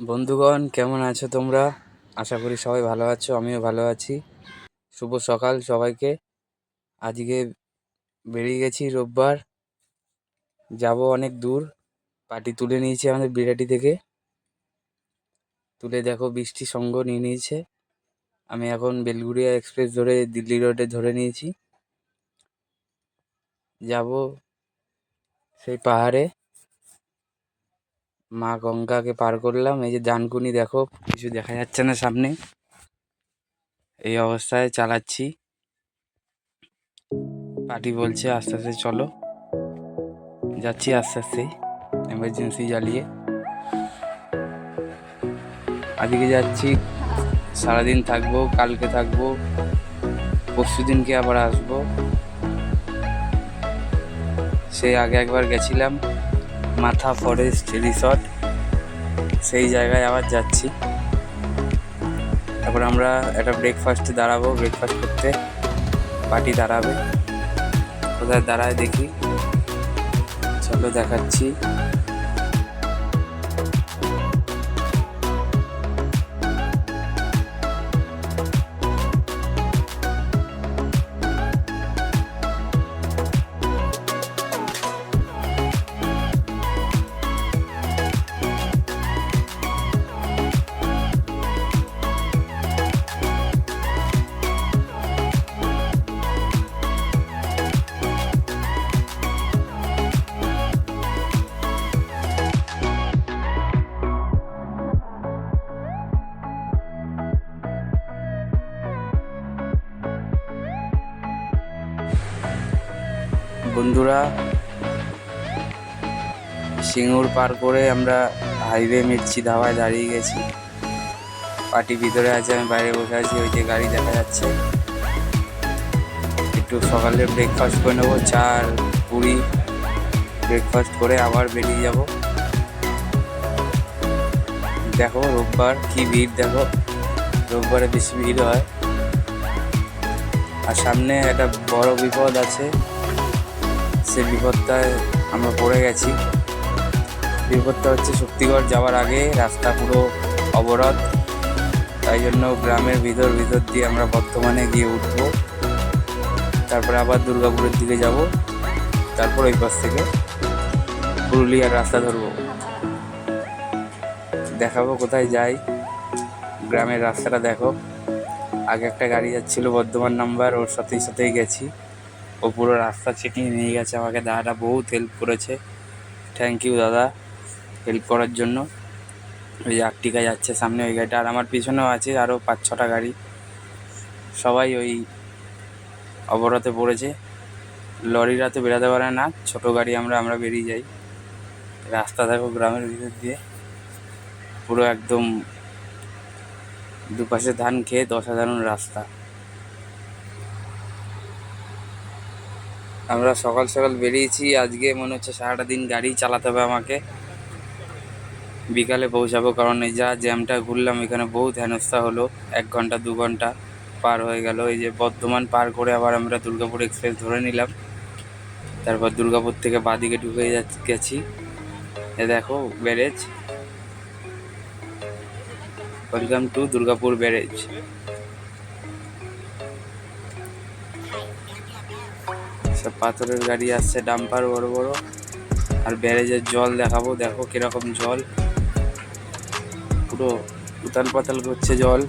বন্ধুগণ, কেমন আছো তোমরা? আশা করি সবাই ভালো আছো, আমিও ভালো আছি। শুভ সকাল সবাইকে। আজকে বেরিয়ে গেছি রোববার। যাব অনেক দূর। পার্টি তুলে নিয়েছি আমাদের বিরাটি থেকে। তুলে দেখো, বৃষ্টি সঙ্গ নিয়ে নিয়েছে। আমি এখন বেলগুড়িয়া এক্সপ্রেস ধরে দিল্লি রোডে ধরে নিয়েছি। যাব সেই পাহাড়ে। মা গঙ্গাকে পার করলাম। এই যে ডানকুনি দেখো, কিছু দেখা যাচ্ছে না সামনে। এই অবস্থায় চালাচ্ছি। পার্টি বলছে, আস্তে আস্তে চলো। যাচ্ছি আস্তে আস্তে এমার্জেন্সি জ্বালিয়ে। আজকে যাচ্ছি, সারাদিন থাকব, কালকে থাকব, পরশু দিনকে আবার আসব। সে আগে একবার গেছিলাম। মাথা ফরেস্ট রিসর্ট সেই জায়গায় আবার যাচ্ছি। তারপর আমরা একটা ব্রেকফাস্টে দাঁড়াবো ব্রেকফাস্ট করতে। পার্টি দাঁড়াবে। কোথায় দাঁড়ায় দেখি। চলো দেখাচ্ছি। বন্ধুরা, সিঙ্গুর পার করে আমরা হাইওয়ে মির্চি ধাবায় দাঁড়িয়ে গেছি। পার্টি ভিতরে আছে, আমি বাইরে বসে আছি, ওই যে গাড়ি দেখা যাচ্ছে। একটু সকালে ব্রেকফাস্ট করে নেব, চা আর পুরি। ব্রেকফাস্ট করে আবার বেরিয়ে যাব। দেখো রোববার কি ভিড়, দেখো। রোববারে বেশি ভিড় হয়। আর সামনে একটা বড় বিপদ আছে। সে বিপদটায় আমরা পড়ে গেছি। বিপদটা হচ্ছে শক্তিগড় যাওয়ার আগে রাস্তা পুরো অবরোধ। তাই জন্য গ্রামের ভিতর ভিতর দিয়ে আমরা বর্তমানে গিয়ে উঠবো। তারপরে আবার দুর্গাপুরের দিকে যাব। তারপর ওই পাশ থেকে পুরুলিয়ার রাস্তা ধরবো। দেখাবো কোথায় যাই। গ্রামের রাস্তাটা দেখো। আগে একটা গাড়ি যাচ্ছিল বর্ধমান নাম্বার, ওর সাথেই সাথেই গেছি। ও পুরো রাস্তা ছেটিয়ে নিয়ে গেছে আমাকে। দাদাটা বহুত হেল্প করেছে। থ্যাংক ইউ দাদা হেল্প করার জন্য। ওই যে আর্টিকা যাচ্ছে সামনে ওই গাড়িটা। আর আমার পিছনেও আছে আরও পাঁচ ছটা গাড়ি। সবাই ওই অবরোধে পড়েছে। লরিরা তো বেরোতে পারে না। ছোট গাড়ি আমরা আমরা বেরিয়ে যাই। রাস্তা দেখো গ্রামের ভিতর দিয়ে। পুরো একদম দুপাশে ধান খেয়ে দশ অসাধারণ রাস্তা। আমরা সকাল সকাল বেরিয়েছি। আজকে মনে হচ্ছে সারাটা দিন গাড়ি চালাতে হবে আমাকে। বিকালে পৌঁছাবো কারণ এই যা জ্যামটা ঘুরলাম, এখানে বহুত হেনস্থা হলো। এক ঘণ্টা, দু ঘণ্টা পার হয়ে গেল। এই যে বর্ধমান পার করে আবার আমরা দুর্গাপুর এক্সপ্রেস ধরে নিলাম। তারপর দুর্গাপুর থেকে বাদিকে ঢুকে গেছি। এ দেখো, barrage. Welcome to Durgapur barrage. সব পাথরের গাড়ি আসছে ডাম্পার বড় বড়, আর ব্যারেজের জল দেখাবো, দেখো কীরকম জল। পুরো উতাল পাতাল করছে জল।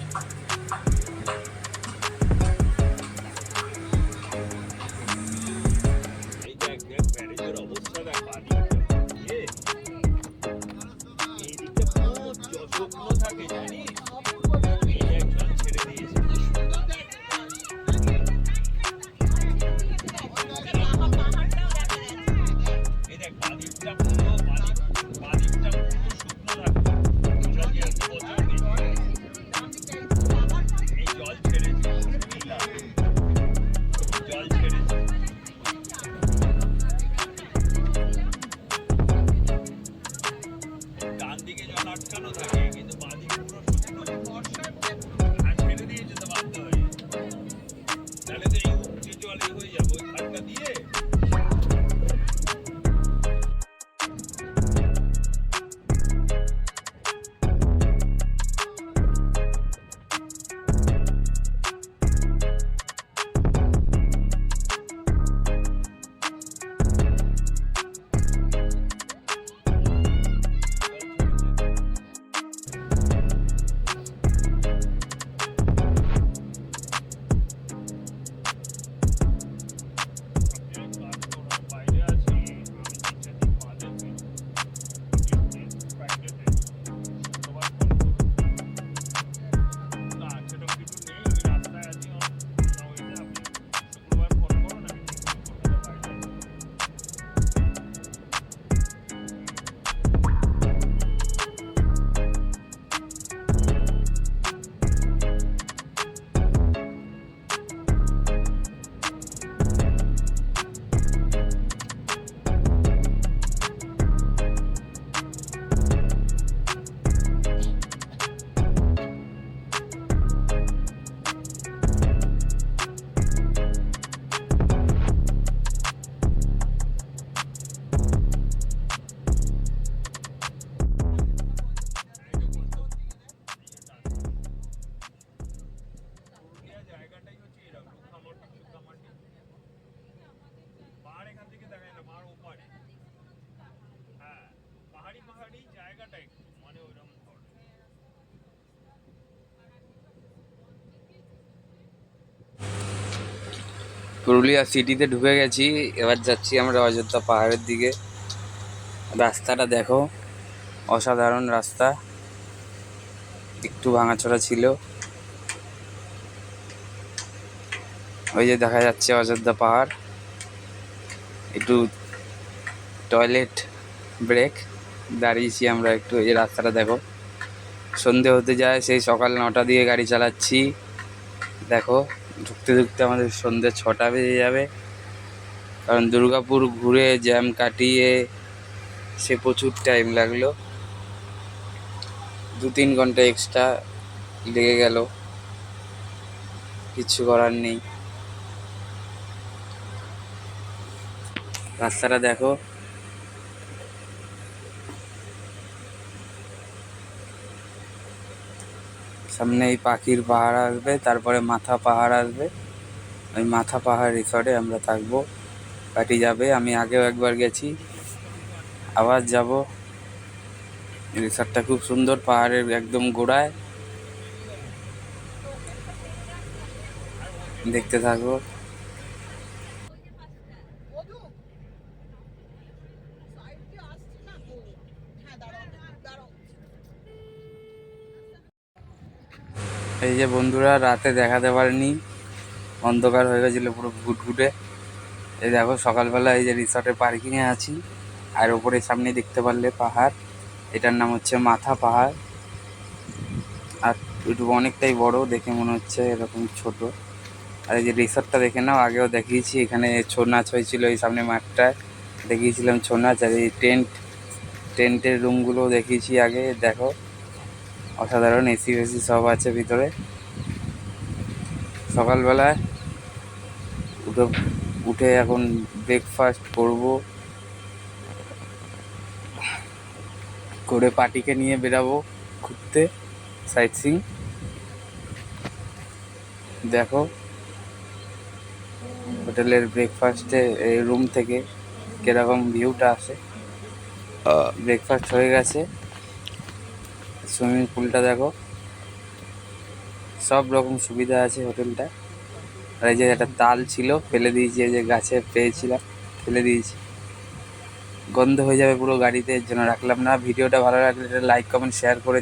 পুরুলিয়া সিটিতে ঢুকে গেছি। এবার যাচ্ছি আমরা অযোধ্যা পাহাড়ের দিকে। রাস্তাটা দেখো, অসাধারণ রাস্তা। একটু ভাঙাচোরা ছিল। ওই যে দেখা যাচ্ছে অযোধ্যা পাহাড়। একটু টয়লেট ব্রেক। দাঁড়িয়েছি আমরা একটু, এই রাস্তাটা দেখো। সন্ধে হতে যায়, সেই সকাল নটা দিয়ে গাড়ি চালাচ্ছি। দেখো ঢুকতে ঢুকতে আমাদের সন্ধ্যে ছটা বেজে যাবে। কারণ দুর্গাপুর ঘুরে জ্যাম কাটিয়ে সে প্রচুর টাইম লাগল। দু তিন ঘণ্টা এক্সট্রা লেগে গেল। কিচ্ছু করার নেই। রাস্তাটা দেখো। সামনে এই পাখির পাহাড় আসবে, তারপরে মাথা পাহাড় আসবে। ওই মাথা পাহাড় রিসর্টে আমরা থাকব। কাটি যাবে, আমি আগেও একবার গেছি। আবার যাব। রিসর্টটা খুব সুন্দর, পাহাড়ের একদম গোড়ায়। দেখতে থাকব মধু সাইড দিয়ে আসছে না তো হ্যাঁ দাঁড়াও দাঁড়াও এই যে বন্ধুরা, রাতে দেখাতে পারেনি। অন্ধকার হয়ে গেছিল পুরো ঘুটঘুটে। এই দেখো, সকালবেলা এই যে রিসর্টের পার্কিংয়ে আছি। আর ওপরে সামনে দেখতে পারলে পাহাড়। এটার নাম হচ্ছে মাথা পাহাড়। আর একটু অনেকটাই বড়, দেখে মনে হচ্ছে এরকম ছোট। আর এই যে রিসর্টটা দেখে নাও, আগেও দেখিয়েছি, এখানে ছৌ নাচ হয়েছিল এই সামনে মাঠটায়। দেখিয়েছিলাম ছৌ নাচ আর এই টেন্ট টেন্টের রুমগুলো দেখিয়েছি আগে, দেখো। অসাধারণ এসি ফেসি সব আছে ভিতরে। সকালবেলায় উঠে উঠে এখন ব্রেকফাস্ট করব। করে পার্টিকে নিয়ে বেরাবো ঘুরতে সাইট সিং দেখো হোটেলের ব্রেকফাস্টে এই রুম থেকে কীরকম ভিউটা আসে। ব্রেকফাস্ট হয়ে গেছে। সুইমিং পুলটা দেখো। সব রকম সুবিধা আছে হোটেলটা আর এই যে একটা তাল ছিল, ফেলে দিয়েছি, এই যে গাছে পেয়েছিলাম, ফেলে দিয়েছি। গন্ধ হয়ে যাবে পুরো গাড়িতে, এর জন্য রাখলাম না। ভিডিওটা ভালো লাগলে লাইক কমেন্ট শেয়ার করে